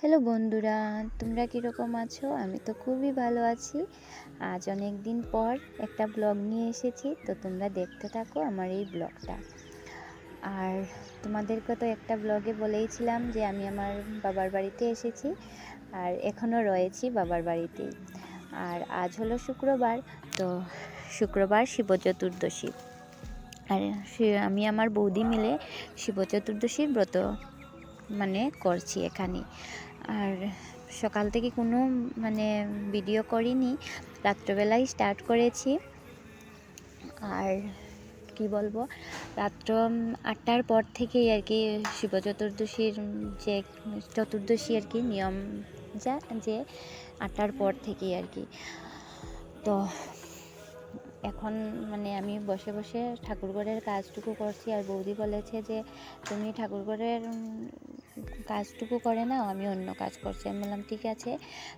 Hello বন্ধুরা, তোমরা কীরকম আছো? আমি তো খুবই ভালো আছি। আজ অনেক দিন পর একটা ব্লগ নিয়ে এসেছি, তো তোমরা দেখতে থাকো আমার এই ব্লগটা। আর তোমাদেরকে তো একটা ব্লগে বলেইছিলাম যে আমি আমার বাবার বাড়িতে এসেছি, আর এখনও রয়েছি বাবার বাড়িতেই আর আজ হলো শুক্রবার, তো শুক্রবার শিব চতুর্দশী। আর আমি আমার বৌদি মিলে শিব চতুর্দশীর ব্রত মানে করছি এখানে। আর সকাল থেকে কোনো মানে ভিডিও করিনি। রাত্রবেলায় স্টার্ট করেছি। আর কি বলব? রাত্র আটটার পর থেকেই আর কি শিব চতুর্দশীর যে চতুর্দশী আর কি নিয়ম যা, যে আটটার পর থেকেই আর কি। তো এখন মানে আমি বসে বসে ঠাকুরঘরের কাজটুকু করছি। আর বৌদি বলেছে যে, তুমি ঠাকুরঘরের কাজটুকু করে নাও আমি অন্য কাজ করছি। আমি বললাম, ঠিক আছে।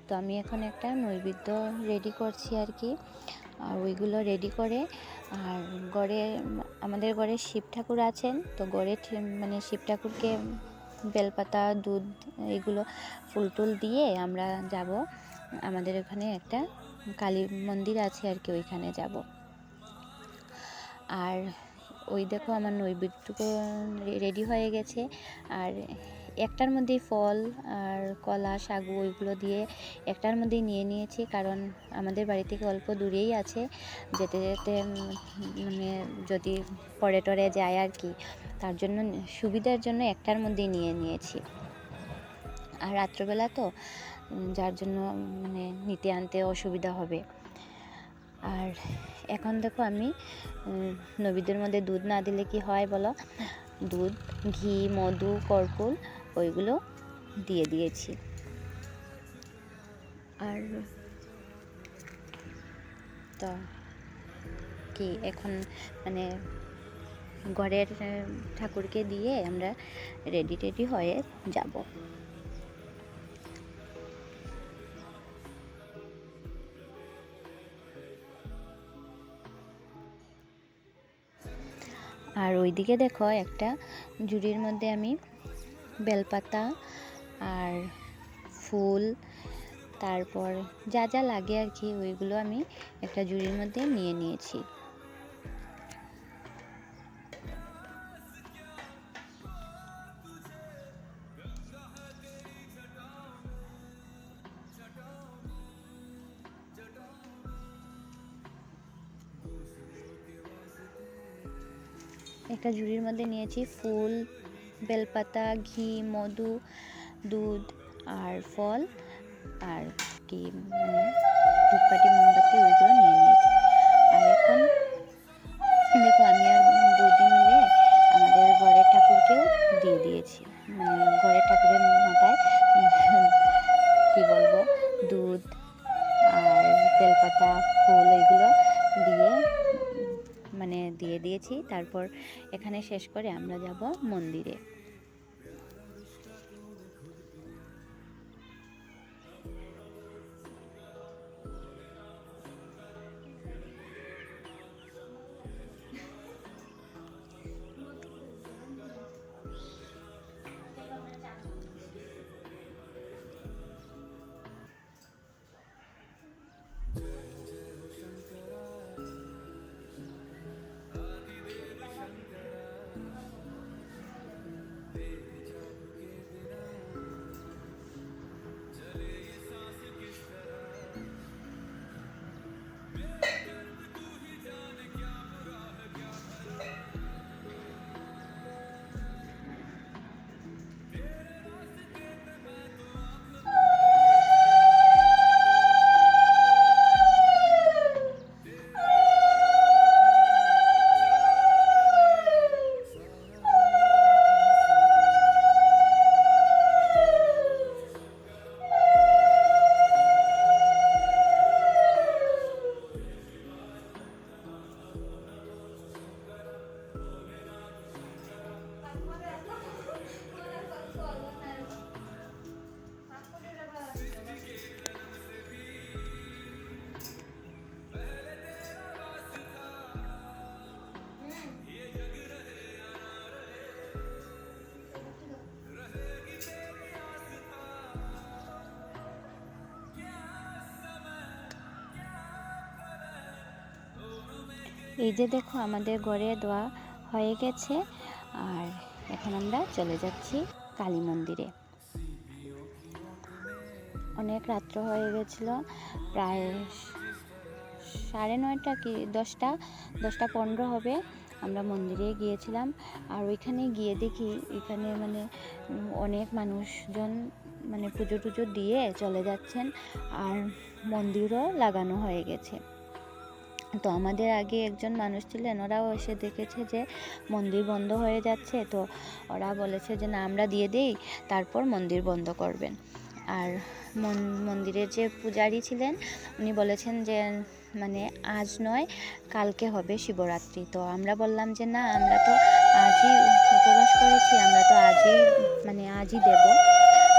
তো আমি এখন একটা নৈবেদ্য রেডি করছি আর কি। আর ওইগুলো রেডি করে, আর গড়ে, আমাদের ঘরে শিব ঠাকুর আছেন, তো গড়ে মানে শিব ঠাকুরকে বেলপাতা, দুধ, এগুলো ফুল টুল দিয়ে আমরা যাব। আমাদের ওখানে একটা কালী মন্দির আছে আর কি, ওইখানে যাব। আর ওই দেখো, আমার নৈবেদ্যটুকু রেডি হয়ে গেছে। আর একটার মধ্যেই ফল আর কলা, সাগু ওইগুলো দিয়ে একটার মধ্যেই নিয়ে নিয়েছি। কারণ আমাদের বাড়ি থেকে অল্প দূরেই আছে। যেতে যেতে মানে যদি পরে টরে যায় আর কি, তার জন্য সুবিধার জন্য একটার মধ্যেই নিয়ে নিয়েছি। আর রাত্রবেলা তো যার জন্য মানে নিতে আনতে অসুবিধা হবে। আর এখন দেখো আমি নবীদের মধ্যে দুধ না দিলে কি হয় বলো? দুধ, ঘি, মধু কর্পূর ওইগুলো দিয়ে দিয়েছি। আর তো কি এখন মানে ঘরের ঠাকুরকে দিয়ে আমরা রেডি টেডি হয়ে যাব। আর ওইদিকে দেখো একটা ঝুড়ির মধ্যে আমি বেলপাতা আর ফুল, তারপর যা যা লাগে আর কি, ওইগুলো আমি একটা জুড়ির মধ্যে নিয়ে নিয়েছি। একটা ঝুড়ির মধ্যে নিয়েছি ফুল বেলপাতা, ঘি, মধু, দুধ আর ফল আর কি মানে ধূপকাঠি, মোমবাতি ওইগুলো নিয়ে নিয়েছি। আর এখন দেখো আমি আর বৌদি মিলে আমাদের ঘরের ঠাকুরকেও দিয়ে দিয়েছি। মানে ঘরের ঠাকুরের মাথায় কি বলব? দুধ আর বেলপাতা, ফুল এগুলো দিয়ে মানে দিয়ে দিয়েছি। তারপর এখানে শেষ করে আমরা যাব মন্দিরে। এই যে দেখো আমাদের ঘরে দোয়া হয়ে গেছে, আর এখন আমরা চলে যাচ্ছি কালী মন্দিরে। অনেক রাত্র হয়ে গেছিল, প্রায় সাড়ে নয়টা কি দশটা দশটা পনেরো হবে, আমরা মন্দিরে গিয়েছিলাম। আর ওইখানে গিয়ে দেখি এখানে মানে অনেক মানুষজন মানে পুজো টুজো দিয়ে চলে যাচ্ছেন, আর মন্দিরও লাগানো হয়ে গেছে। তো আমাদের আগে একজন মানুষ ছিলেন, ওরাও এসে দেখেছে যে মন্দির বন্ধ হয়ে যাচ্ছে। তো ওরা বলেছে যে, না, আমরা দিয়ে দিই, তারপর মন্দির বন্ধ করবেন। আর মন- মন্দিরের যে পূজারি ছিলেন, উনি বলেছেন যে মানে আজ নয়, কালকে হবে শিবরাত্রি। তো আমরা বললাম যে, না, আমরা তো আজই উপবাস করেছি, আমরা তো আজই মানে আজই দেব।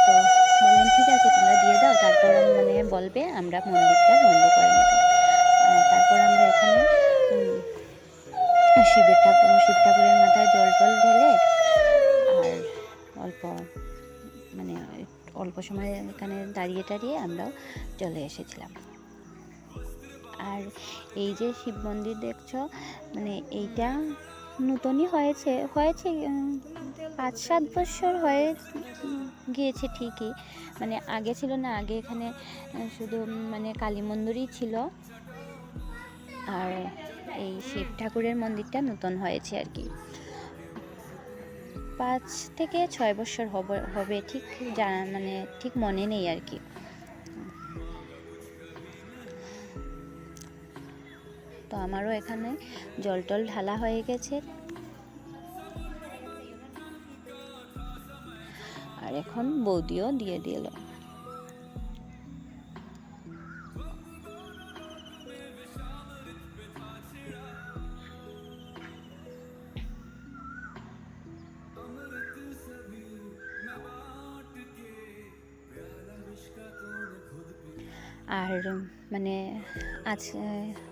তো বললেন, ঠিক আছে, তোমরা দিয়ে দাও, তারপর মানে বলবে, আমরা মন্দিরটা বন্ধ করে নেব। তারপর আমরা এখানে শিবের ঠাকুর, শিব ঠাকুরের মাথায় জল টল ঢেলে আর অল্প মানে অল্প সময় এখানে দাঁড়িয়ে টাড়িয়ে আমরাও চলে এসেছিলাম। আর এই যে শিব মন্দির দেখছ মানে এইটা নতুনই হয়েছে হয়েছে পাঁচ সাত বছর হয়ে গিয়েছে ঠিকই। মানে আগে ছিল না, আগে এখানে, শুধু মানে কালী মন্দিরই ছিল। আর এই শিব ঠাকুরের মন্দিরটা নতুন হয়েছে আর কি। পাঁচ থেকে ছয় বছর হবে হবে ঠিক জানা মানে ঠিক মনে নেই আর কি। তো আমারও এখানে জল টল ঢালা হয়ে গেছে। আর এখন বৌদিও দিয়ে দিল। আর মানে আজ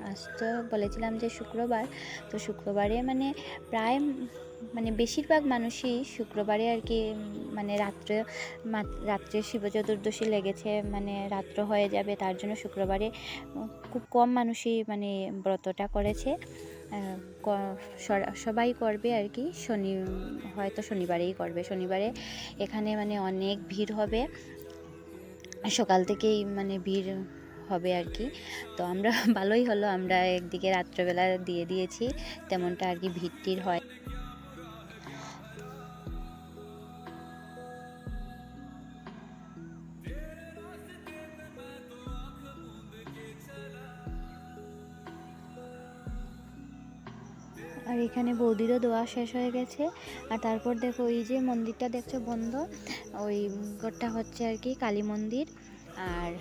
আজ তো বলেছিলাম যে শুক্রবার, তো শুক্রবারে মানে প্রায় মানে বেশিরভাগ মানুষই শুক্রবারে আর কি মানে রাত্রে রাত্রে শিব চতুর্দশী লেগেছে মানে রাত্র হয়ে যাবে, তার জন্য শুক্রবারে খুব কম মানুষই মানে ব্রতটা করেছে। সবাই করবে আর কি, শনি হয়তো শনিবারেই করবে। শনিবারে এখানে মানে অনেক ভিড় হবে। সকাল থেকেই মানে ভিড় হবে আর কি। তো আমরা ভালোই হলো, আমরা একদিকে রাত্রেবেলা দিয়ে দিয়েছি, তেমনটা আর কি ভিড় হয় আর এখানে বৌদিরও দোয়া শেষ হয়ে গেছে। আর তারপর দেখো ওই যে মন্দিরটা দেখছ বন্ধ, ওই ঘরটা হচ্ছে আর কি কালী মন্দির। আর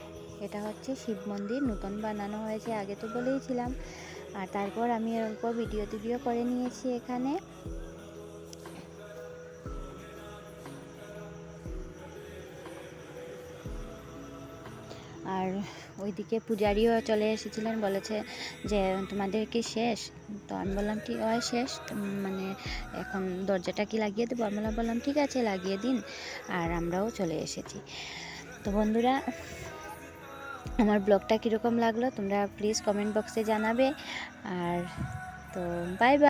এটা হচ্ছে শিব মন্দির, নতুন বানানো হয়েছে, আগে তো বলেইছিলাম আর তারপর আমি অল্প ভিডিও টিডিও করে নিয়েছি এখানে। আর ওইদিকে পূজারিও চলে এসেছিলেন, বলেছে যে তোমাদের কি শেষ? তো আমি বললাম, কি, হয় শেষ? মানে এখন দরজাটা কি লাগিয়ে দেবো? আমরা বললাম ঠিক আছে, লাগিয়ে দিন। আর আমরাও চলে এসেছি। তো বন্ধুরা, আমার ব্লগটা কীরকম লাগল তোমরা প্লিজ কমেন্ট বক্সে জানাবে। আর তো বাই বাই